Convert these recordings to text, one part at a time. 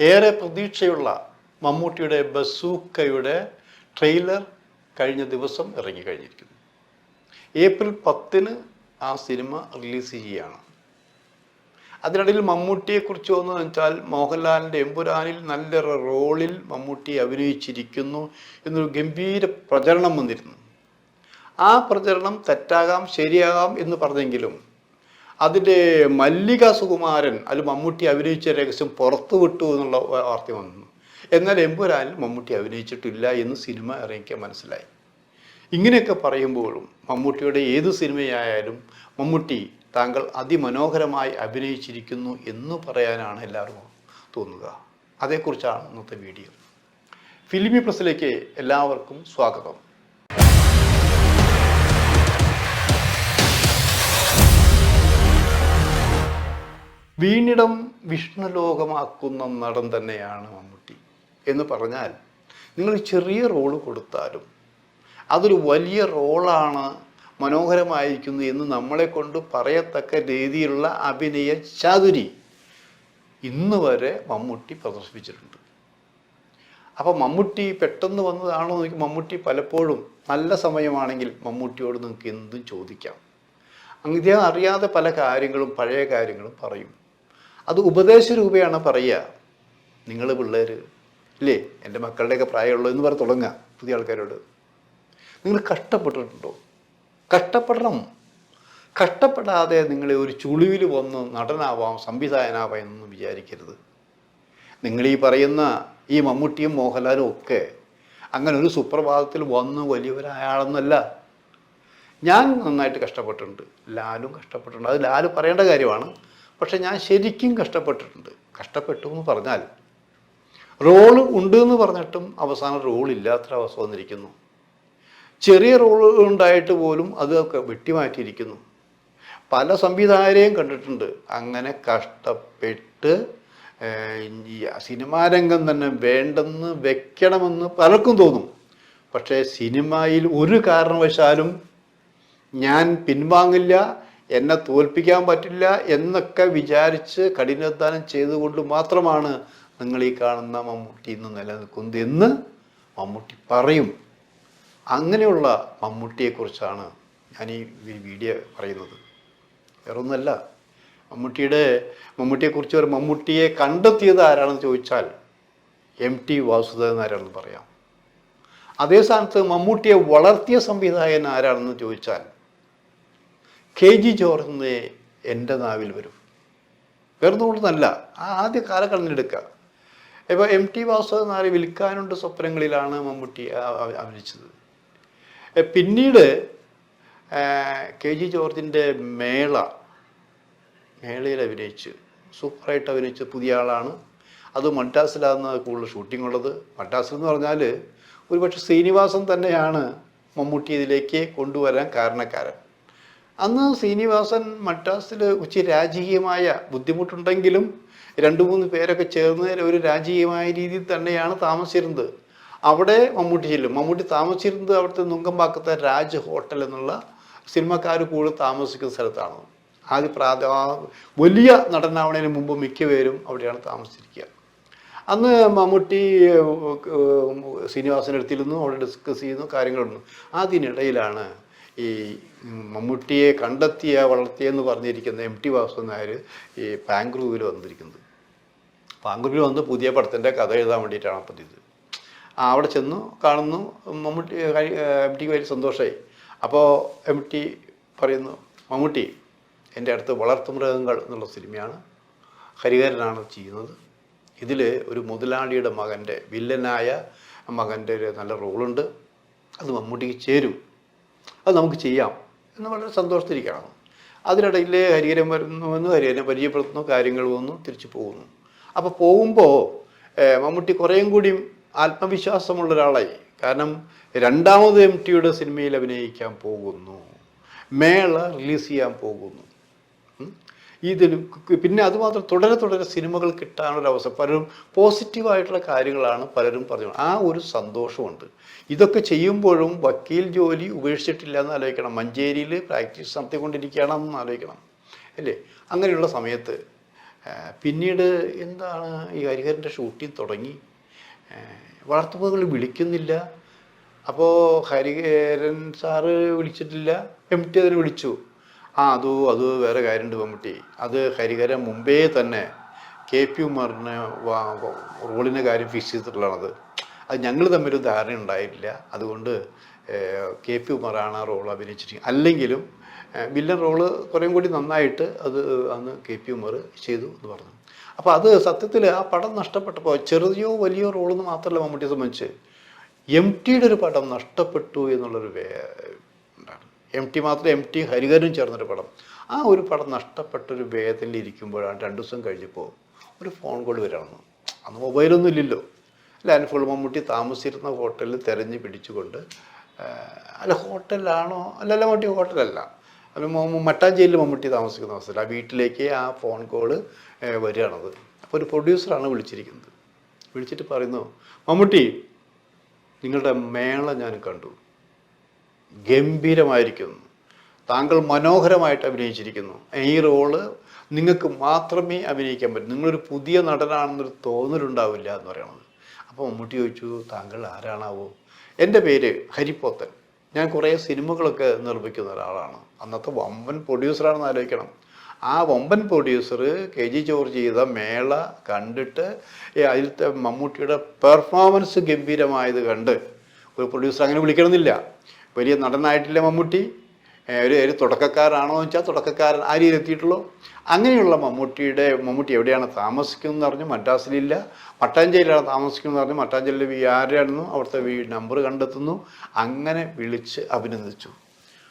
ഏറെ പ്രതീക്ഷയുള്ള മമ്മൂട്ടിയുടെ ബസൂക്കയുടെ ട്രെയിലർ കഴിഞ്ഞ ദിവസം ഇറങ്ങിക്കഴിഞ്ഞിരിക്കുന്നു. ഏപ്രിൽ പത്തിന് ആ സിനിമ റിലീസ് ചെയ്യുകയാണ്. അതിനിടയിൽ മമ്മൂട്ടിയെക്കുറിച്ച് ഒന്ന് വെച്ചാൽ മോഹൻലാലിന്റെ എമ്പുരാനിൽ നല്ലൊരു റോളിൽ മമ്മൂട്ടി അഭിനയിച്ചിരിക്കുന്നു എന്നൊരു ഗംഭീര പ്രചരണം വന്നിരുന്നു. ആ പ്രചരണം തെറ്റാകാം ശരിയാകാം എന്ന് പറഞ്ഞെങ്കിലും അതിന്റെ മല്ലിക സുകുമാരൻ അതിൽ മമ്മൂട്ടി അഭിനയിച്ച രഹസ്യം പുറത്തു വിട്ടു എന്നുള്ള വാർത്ത വന്നു. എന്നാൽ എമ്പുരാനിൽ മമ്മൂട്ടി അഭിനയിച്ചിട്ടില്ല എന്ന് സിനിമ ഇറങ്ങിക്കാൻ മനസ്സിലായി. ഇങ്ങനെയൊക്കെ പറയുമ്പോഴും മമ്മൂട്ടിയുടെ ഏത് സിനിമയായാലും മമ്മൂട്ടി താങ്കൾ അതിമനോഹരമായി അഭിനയിച്ചിരിക്കുന്നു എന്ന് പറയാനാണ് എല്ലാവർക്കും തോന്നുക. അതേക്കുറിച്ചാണ് ഇന്നത്തെ വീഡിയോ. ഫിലിമി പ്രസിലേക്ക് എല്ലാവർക്കും സ്വാഗതം. വീണിടം വിഷ്ണുലോകമാക്കുന്ന നടൻ തന്നെയാണ് മമ്മൂട്ടി. എന്ന് പറഞ്ഞാൽ നിങ്ങൾ ചെറിയ റോൾ കൊടുത്താലും അതൊരു വലിയ റോളാണ് മനോഹരമായിരിക്കുന്നു എന്ന് നമ്മളെ കൊണ്ട് പറയത്തക്ക രീതിയിലുള്ള അഭിനയ ചാതുരി ഇന്ന് വരെ മമ്മൂട്ടി പ്രദർശിപ്പിച്ചിട്ടുണ്ട്. അപ്പോൾ മമ്മൂട്ടി പെട്ടെന്ന് വന്നതാണോ എന്ന് മമ്മൂട്ടി പലപ്പോഴും നല്ല സമയമാണെങ്കിൽ മമ്മൂട്ടിയോട് നിങ്ങൾക്ക് എന്തും ചോദിക്കാം. അങ്ങനെ അറിയാതെ പല കാര്യങ്ങളും പഴയ കാര്യങ്ങളും പറയും. അത് ഉപദേശ രൂപയാണ് പറയുക. നിങ്ങൾ പിള്ളേർ ഇല്ലേ? എന്റെ മക്കളുടെയൊക്കെ പ്രായമുള്ളൂ എന്ന് പറഞ്ഞ് തുടങ്ങുക പുതിയ ആൾക്കാരോട്. നിങ്ങൾ കഷ്ടപ്പെട്ടിട്ടുണ്ടോ? കഷ്ടപ്പെടണം. കഷ്ടപ്പെടാതെ നിങ്ങളെ ഒരു ചുളിവിൽ വന്ന് നടനാവാം സംവിധായകനാവാം എന്നൊന്നും വിചാരിക്കരുത്. നിങ്ങൾ ഈ പറയുന്ന ഈ മമ്മൂട്ടിയും മോഹൻലാലും ഒക്കെ അങ്ങനെ ഒരു സുപ്രഭാതത്തിൽ വന്ന് വലിയവരായാളെന്നല്ല. ഞാൻ നന്നായിട്ട് കഷ്ടപ്പെട്ടിട്ടുണ്ട്. ലാലും കഷ്ടപ്പെട്ടിട്ടുണ്ട്. അത് ലാൽ പറയേണ്ട കാര്യമാണ്. പക്ഷെ ഞാൻ ശരിക്കും കഷ്ടപ്പെട്ടിട്ടുണ്ട്. കഷ്ടപ്പെട്ടു എന്ന് പറഞ്ഞാൽ റോൾ ഉണ്ട് എന്ന് പറഞ്ഞിട്ടും അവസാനം റോൾ ഇല്ലാത്തൊരവസ്ഥ വന്നിരിക്കുന്നു. ചെറിയ റോൾ ഉണ്ടായിട്ട് പോലും അതൊക്കെ വെട്ടിമാറ്റിയിരിക്കുന്നു. പല സംവിധായകരെയും കണ്ടിട്ടുണ്ട്. അങ്ങനെ കഷ്ടപ്പെട്ട് സിനിമാ രംഗം തന്നെ വേണ്ടെന്ന് വെക്കണമെന്ന് പലർക്കും തോന്നും. പക്ഷേ സിനിമയിൽ ഒരു കാരണവശാലും ഞാൻ പിൻവാങ്ങില്ല. എന്നെ തോൽപ്പിക്കാൻ പറ്റില്ല എന്നൊക്കെ വിചാരിച്ച് കഠിനാധ്വാനം ചെയ്തുകൊണ്ട് മാത്രമാണ് നിങ്ങൾ ഈ കാണുന്ന മമ്മൂട്ടി ഇന്ന് നിലനിൽക്കുന്നത് എന്ന് മമ്മൂട്ടി പറയും. അങ്ങനെയുള്ള മമ്മൂട്ടിയെക്കുറിച്ചാണ് ഞാൻ ഈ വീഡിയോ പറയുന്നത്. വേറൊന്നുമല്ല. മമ്മൂട്ടിയുടെ മമ്മൂട്ടിയെക്കുറിച്ച് ഒരു മമ്മൂട്ടിയെ കണ്ടെത്തിയത് ആരാണെന്ന് ചോദിച്ചാൽ എം ടി വാസുദേവൻ ആരാണെന്ന് പറയാം. അതേ സ്ഥാനത്ത് മമ്മൂട്ടിയെ വളർത്തിയ സംവിധായകൻ ആരാണെന്ന് ചോദിച്ചാൽ കെ ജി ജോർജ് എന്നേ എന്റെ നാവിൽ വരും. വേറൊന്നുകൊണ്ടല്ല ആ ആദ്യ കാലഘട്ടത്തിലെടുക്കുക ഇപ്പോൾ എം ടി വാസുദേവൻ നായർ വിൽക്കാനുണ്ട് സ്വപ്നങ്ങളിലാണ് മമ്മൂട്ടി അഭിനയിച്ചത്. പിന്നീട് കെ ജി ജോർജിന്റെ മേള മേളയിൽ അഭിനയിച്ച് സൂപ്പറായിട്ട് അഭിനയിച്ച പുതിയ ആളാണ്. അത് മദ്രാസിലാണ് കൂടുതൽ ഷൂട്ടിംഗ് ഉള്ളത്. മദ്രാസിൽ എന്ന് പറഞ്ഞാൽ ഒരുപക്ഷെ ശ്രീനിവാസൻ തന്നെയാണ് മമ്മൂട്ടി ഇതിലേക്ക് കൊണ്ടുവരാൻ കാരണക്കാരൻ. അന്ന് ശ്രീനിവാസൻ മദ്രാസിൽ ഉച്ച രാജകീയമായ ബുദ്ധിമുട്ടുണ്ടെങ്കിലും രണ്ട് മൂന്ന് പേരൊക്കെ ചേർന്ന് ഒരു രാജകീയമായ രീതിയിൽ തന്നെയാണ് താമസിച്ചിരുന്നത്. അവിടെ മമ്മൂട്ടി ചെല്ലും. മമ്മൂട്ടി താമസിച്ചിരുന്നത് അവിടുത്തെ നുങ്കമ്പാക്കത്തെ രാജ് ഹോട്ടൽ എന്നുള്ള സിനിമക്കാർ കൂടുതൽ താമസിക്കുന്ന സ്ഥലത്താണ്. ആദ്യ പ്രാദ വലിയ നടനാവണതിന് മുമ്പ് മിക്കപേരും അവിടെയാണ് താമസിച്ചിരിക്കുക. അന്ന് മമ്മൂട്ടി ശ്രീനിവാസൻ എടുത്തിരുന്നു അവിടെ ഡിസ്കസ് ചെയ്യുന്നു കാര്യങ്ങളുണ്ട്. അതിനിടയിലാണ് ഈ മമ്മൂട്ടിയെ കണ്ടെത്തിയ വളർത്തിയെന്ന് പറഞ്ഞിരിക്കുന്ന എം ടി വാസു നായർ ഈ പാങ്ക്രൂവിൽ വന്നിരിക്കുന്നത്. പാങ്ക്രൂവിൽ വന്ന് പുതിയ പടത്തിന്റെ കഥ എഴുതാൻ വേണ്ടിയിട്ടാണ് അപ്പം ഇത് അവിടെ ചെന്നു കാണുന്നു മമ്മൂട്ടി എം ടിക്ക് വലിയ സന്തോഷമായി അപ്പോൾ എം ടി പറയുന്നു മമ്മൂട്ടി എന്റെ അടുത്ത് വളർത്തുമൃഗങ്ങൾ എന്നുള്ള സിനിമയാണ്. ഹരിഹരനാണ് ചെയ്യുന്നത്. ഇതിൽ ഒരു മുതലാളിയുടെ മകന്റെ വില്ലനായ മകന്റെ ഒരു നല്ല റോളുണ്ട് അത് മമ്മൂട്ടിക്ക് ചേരും. അത് നമുക്ക് ചെയ്യാം എന്ന് വളരെ സന്തോഷത്തിരിക്കണം അതിനിടയിൽ ഹരിഹരൻ വരുന്നുവെന്ന് ഹരിഹരനെ പരിചയപ്പെടുത്തുന്നു കാര്യങ്ങൾ വന്നു തിരിച്ചു പോകുന്നു. അപ്പോൾ പോകുമ്പോൾ മമ്മൂട്ടി കുറേയും കൂടി ആത്മവിശ്വാസമുള്ള ഒരാളായി. കാരണം രണ്ടാമത് എം ടിയുടെ സിനിമയിൽ അഭിനയിക്കാൻ പോകുന്നു. മേള റിലീസ് ചെയ്യാൻ പോകുന്നു. ഇതിൽ പിന്നെ അതുമാത്രം തുടരെ തുടരെ സിനിമകൾ കിട്ടാനുള്ള അവസരം. പലരും പോസിറ്റീവായിട്ടുള്ള കാര്യങ്ങളാണ് പലരും പറഞ്ഞു ആ ഒരു സന്തോഷമുണ്ട്. ഇതൊക്കെ ചെയ്യുമ്പോഴും വക്കീൽ ജോലി ഉപേക്ഷിച്ചിട്ടില്ല എന്ന് ആലോചിക്കണം. മഞ്ചേരിയിൽ പ്രാക്ടീസ് നടത്തിക്കൊണ്ടിരിക്കുകയാണെന്ന് ആലോചിക്കണം. അല്ലേ? അങ്ങനെയുള്ള സമയത്ത് പിന്നീട് എന്താണ് ഈ ഹരിഹരന്റെ ഷൂട്ടിംഗ് തുടങ്ങി? വളർത്തുമൃഗങ്ങൾ വിളിക്കുന്നില്ല. അപ്പോൾ ഹരിഹരൻ സാറ് വിളിച്ചിട്ടില്ല. എം ടി അതിന് വിളിച്ചു. ആ അതോ അത് വേറെ കാര്യമുണ്ട് മമ്മൂട്ടി. അത് ഹരിഹരൻ മുമ്പേ തന്നെ കെ പി ഉമാറിന് റോളിന്റെ കാര്യം ഫിക്സ് ചെയ്തിട്ടുള്ളതാണത്. അത് ഞങ്ങൾ തമ്മിലൊരു ധാരണ ഉണ്ടായിട്ടില്ല. അതുകൊണ്ട് കെ പി ഉമാറാണ് ആ റോൾ അഭിനയിച്ചിരിക്കുന്നത്. അല്ലെങ്കിലും വില്ലൻ റോൾ കുറേം കൂടി നന്നായിട്ട് അത് അന്ന് കെ പി ഉമർ ചെയ്തു എന്ന് പറഞ്ഞു. അപ്പോൾ അത് സത്യത്തിൽ ആ പടം നഷ്ടപ്പെട്ടപ്പോൾ ചെറിയോ വലിയോ റോളെന്ന് മാത്രമല്ല മമ്മൂട്ടിയെ സംബന്ധിച്ച് എം ടിയുടെ ഒരു പടം നഷ്ടപ്പെട്ടു എന്നുള്ളൊരു എം ടി മാത്രം എം ടി ഹരിഹരനും ചേർന്നൊരു പടം. ആ ഒരു പടം നഷ്ടപ്പെട്ടൊരു വേദനയിൽ ഇരിക്കുമ്പോഴാണ് രണ്ട് ദിവസം കഴിഞ്ഞപ്പോൾ ഒരു ഫോൺ കോൾ വരാമെന്ന് അന്ന് മൊബൈലൊന്നും ഇല്ലല്ലോ. അല്ല ഫുൾ മമ്മൂട്ടി താമസിച്ചിരുന്ന ഹോട്ടലിൽ തിരഞ്ഞ് പിടിച്ചുകൊണ്ട് അല്ല ഹോട്ടലാണോ അല്ലല്ല മമ്മൂട്ടി ഹോട്ടലല്ല അല്ല. മട്ടാഞ്ചേരിയിൽ മമ്മൂട്ടി താമസിക്കുന്ന അവസ്ഥയിൽ ആ വീട്ടിലേക്ക് ആ ഫോൺ കോൾ വരികയാണത്. അപ്പോൾ ഒരു പ്രൊഡ്യൂസറാണ് വിളിച്ചിരിക്കുന്നത്. വിളിച്ചിട്ട് പറയുന്നു മമ്മൂട്ടി നിങ്ങളുടെ മേള ഞാൻ കണ്ടു. ഗംഭീരമായിരിക്കുന്നു. താങ്കൾ മനോഹരമായിട്ട് അഭിനയിച്ചിരിക്കുന്നു. ഈ റോൾ നിങ്ങൾക്ക് മാത്രമേ അഭിനയിക്കാൻ പറ്റൂ. നിങ്ങളൊരു പുതിയ നടനാണെന്നൊരു തോന്നലുണ്ടാവില്ല എന്ന് പറയണത്. അപ്പോൾ മമ്മൂട്ടി ചോദിച്ചു താങ്കൾ ആരാണാവോ? എന്റെ പേര് ഹരിപ്പോത്തൻ ഞാൻ കുറേ സിനിമകളൊക്കെ നിർമ്മിക്കുന്ന ഒരാളാണ്. അന്നത്തെ വമ്പൻ പ്രൊഡ്യൂസറാണെന്ന് ആലോചിക്കണം. ആ വമ്പൻ പ്രൊഡ്യൂസർ കെ ജി ജോർജ് ചെയ്ത മേള കണ്ടിട്ട് അതിലത്തെ മമ്മൂട്ടിയുടെ പെർഫോമൻസ് ഗംഭീരമായത് കണ്ട് ഒരു പ്രൊഡ്യൂസർ അങ്ങനെ വിളിക്കണമെന്നില്ല. വലിയ നടനായിട്ടില്ല മമ്മൂട്ടി. ഒരു ഒരു തുടക്കക്കാരാണോ എന്ന് വെച്ചാൽ തുടക്കക്കാരൻ ആ രീതിയിൽ എത്തിയിട്ടുള്ളൂ. അങ്ങനെയുള്ള മമ്മൂട്ടിയുടെ മമ്മൂട്ടി എവിടെയാണ് താമസിക്കുന്നതെന്ന് പറഞ്ഞു മദ്രാസിലില്ല. മട്ടാഞ്ചേരിയിലാണ് താമസിക്കുന്നതെന്ന് പറഞ്ഞു മട്ടാഞ്ചേരിയിലെ വീ ആരായിരുന്നു അവിടുത്തെ വീ നമ്പർ കണ്ടെത്തുന്നു. അങ്ങനെ വിളിച്ച് അഭിനന്ദിച്ചു.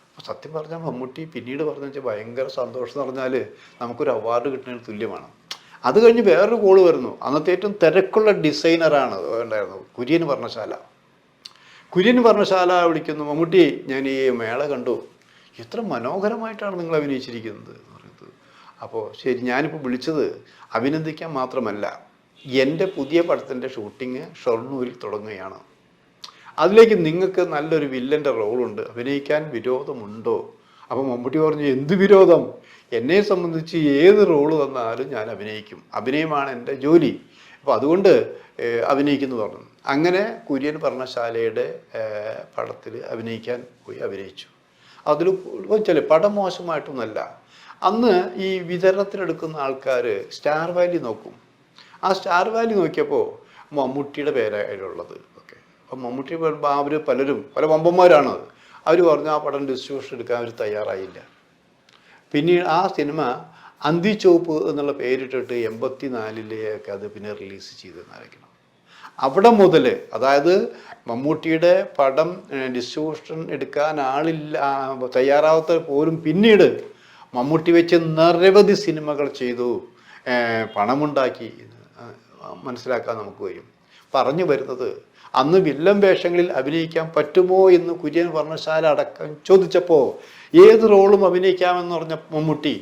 അപ്പോൾ സത്യം പറഞ്ഞാൽ മമ്മൂട്ടി പിന്നീട് പറഞ്ഞു വെച്ചാൽ ഭയങ്കര സന്തോഷം എന്ന് പറഞ്ഞാൽ നമുക്കൊരു അവാർഡ് കിട്ടുന്നതിന് തുല്യമാണ്. അത് കഴിഞ്ഞ് വേറൊരു കോൾ വരുന്നു. അന്നത്തെ ഏറ്റവും തിരക്കുള്ള ഡിസൈനറാണ് ഉണ്ടായിരുന്നു കുര്യൻ വർണശാല. കുര്യൻ വർണശാല വിളിക്കുന്നു. മമ്മൂട്ടി ഞാൻ ഈ മേള കണ്ടു. എത്ര മനോഹരമായിട്ടാണ് നിങ്ങൾ അഭിനയിച്ചിരിക്കുന്നത് എന്ന് പറയുന്നത്. അപ്പോൾ ശരി ഞാനിപ്പോൾ വിളിച്ചത് അഭിനന്ദിക്കാൻ മാത്രമല്ല എന്റെ പുതിയ പടത്തിന്റെ ഷൂട്ടിങ് ഷൊർണൂരിൽ തുടങ്ങുകയാണ്. അതിലേക്ക് നിങ്ങൾക്ക് നല്ലൊരു വില്ലന്റെ റോളുണ്ട് അഭിനയിക്കാൻ വിരോധമുണ്ടോ? അപ്പം മമ്മൂട്ടി പറഞ്ഞു എന്ത് വിരോധം? എന്നെ സംബന്ധിച്ച് ഏത് റോൾ തന്നാലും ഞാൻ അഭിനയിക്കും. അഭിനയമാണ് എന്റെ ജോലി. അപ്പോൾ അതുകൊണ്ട് അഭിനയിക്കുന്നു പറഞ്ഞു. അങ്ങനെ കുര്യൻ പർണശാലയുടെ പടത്തിൽ അഭിനയിക്കാൻ പോയി അഭിനയിച്ചു. അതിൽ വെച്ചാൽ പടം മോശമായിട്ടൊന്നുമല്ല അന്ന് ഈ വിതരണത്തിനെടുക്കുന്ന ആൾക്കാർ സ്റ്റാർ വാലി നോക്കും. ആ സ്റ്റാർ വാലി നോക്കിയപ്പോൾ മമ്മൂട്ടിയുടെ പേരായിട്ടുള്ളത് ഓക്കെ. അപ്പം മമ്മൂട്ടി അവർ പലരും പല വമ്പന്മാരാണ് അവർ പറഞ്ഞു ആ പടം ഡിസ്ട്രിബ്യൂഷൻ എടുക്കാൻ അവർ തയ്യാറായില്ല. പിന്നീട് ആ സിനിമ അന്തി ചോപ്പ് എന്നുള്ള പേരിട്ടിട്ട് എൺപത്തി നാലിലേക്ക് അത് പിന്നെ റിലീസ് ചെയ്തെന്നായിരിക്കണം. അവിടെ മുതൽ അതായത് മമ്മൂട്ടിയുടെ പടം ഡിസ്ട്രിബ്യൂഷൻ എടുക്കാൻ ആളില്ല തയ്യാറാവാത്ത പോലും പിന്നീട് മമ്മൂട്ടി വെച്ച് നിരവധി സിനിമകൾ ചെയ്തു പണമുണ്ടാക്കി മനസ്സിലാക്കാൻ നമുക്ക് വരും. പറഞ്ഞു വരുന്നത് അന്ന് വില്ലൻ വേഷങ്ങളിൽ അഭിനയിക്കാൻ പറ്റുമോ എന്ന് കുര്യൻ വർണശാല അടക്കം ചോദിച്ചപ്പോൾ ഏത് റോളും അഭിനയിക്കാമെന്ന് പറഞ്ഞ മമ്മൂട്ടി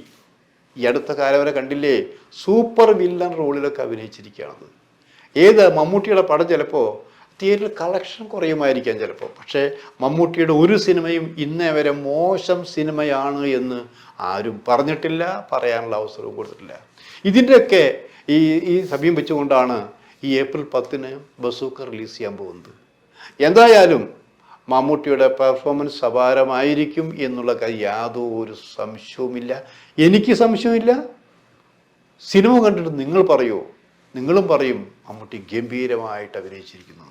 ഈ അടുത്ത കാലം വരെ കണ്ടില്ലേ സൂപ്പർ വില്ലൻ റോളിലൊക്കെ അഭിനയിച്ചിരിക്കുകയാണത് ഏത് മമ്മൂട്ടിയുടെ പടം ചിലപ്പോൾ തിയേറ്ററിൽ കളക്ഷൻ കുറയുമായിരിക്കാം ചിലപ്പോൾ പക്ഷേ മമ്മൂട്ടിയുടെ ഒരു സിനിമയും ഇന്നേ വരെ മോശം സിനിമയാണ് എന്ന് ആരും പറഞ്ഞിട്ടില്ല പറയാനുള്ള അവസരവും കൊടുത്തിട്ടില്ല. ഇതിന്റെയൊക്കെ ഈ ഈ സമയം വെച്ചുകൊണ്ടാണ് ഈ ഏപ്രിൽ പത്തിന് ബസൂക്ക റിലീസ് ചെയ്യാൻ പോകുന്നത്. എന്തായാലും മമ്മൂട്ടിയുടെ പെർഫോമൻസ് അപാരമായിരിക്കും എന്നുള്ള യാതൊരു സംശയവുമില്ല. എനിക്ക് സംശയമില്ല സിനിമ കണ്ടിട്ട് നിങ്ങൾ പറയൂ. നിങ്ങളും പറയും മമ്മൂട്ടി ഗംഭീരമായിട്ട് അഭിനയിച്ചിരിക്കുന്നു.